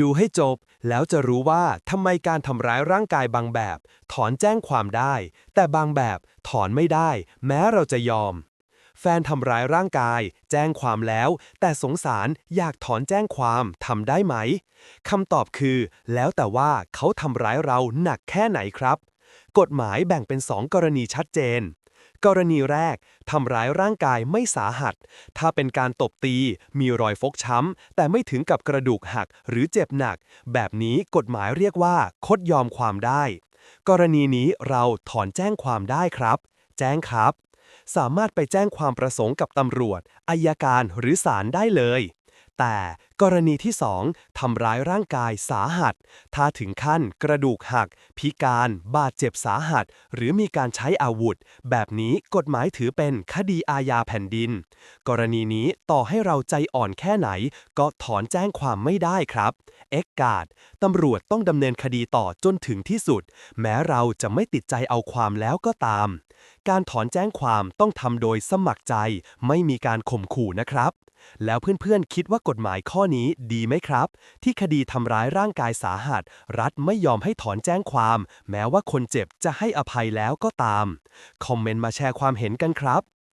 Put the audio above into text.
ดูให้จบ แล้วจะรู้ว่าทำไมการทำร้ายร่างกายบางแบบ ถอนแจ้งความได้ แต่บางแบบถอนไม่ได้ แม้เราจะยอม แฟนทำร้ายร่างกาย แจ้งความแล้ว แต่สงสารอยากถอนแจ้งความทำได้ไหมคำตอบคือ แล้วแต่ว่าเขาทำร้ายเราหนักแค่ไหนครับ กฎหมายแบ่งเป็น2กรณีชัดเจน กรณีแรก ทำร้ายร่างกายไม่สาหัส ถ้าเป็นการตบตี มีรอยฟกช้ำ แต่ไม่ถึงกับกระดูกหักหรือเจ็บหนัก แบบนี้กฎหมายเรียกว่า คดยอมความได้ กรณีนี้เราถอนแจ้งความได้ครับ แจ้งครับ สามารถไปแจ้งความประสงค์กับตำรวจอายการหรือศาลได้เลย แต่ กรณีที่ 2 ทำร้ายร่างกายสาหัส ถ้าถึงขั้นกระดูกหัก พิการ บาดเจ็บสาหัส หรือมีการใช้อาวุธ แบบนี้กฎหมายถือเป็นคดีอาญาแผ่นดิน กรณีนี้ต่อให้เราใจอ่อนแค่ไหน ก็ถอนแจ้งความไม่ได้ครับ เอ็กกาดตำรวจต้องดำเนินคดีต่อจนถึงที่สุด แม้เราจะไม่ติดใจเอาความแล้วก็ตาม การถอนแจ้งความต้องทำโดยสมัครใจ ไม่มีการข่มขู่นะครับ แล้วเพื่อนๆคิดว่ากฎหมายข้อนี้ดีไหมครับ ที่คดีทำร้ายร่างกายสาหัส รัฐไม่ยอมให้ถอนแจ้งความ แม้ว่าคนเจ็บจะให้อภัยแล้วก็ตาม คอมเมนต์มาแชร์ความเห็นกันครับ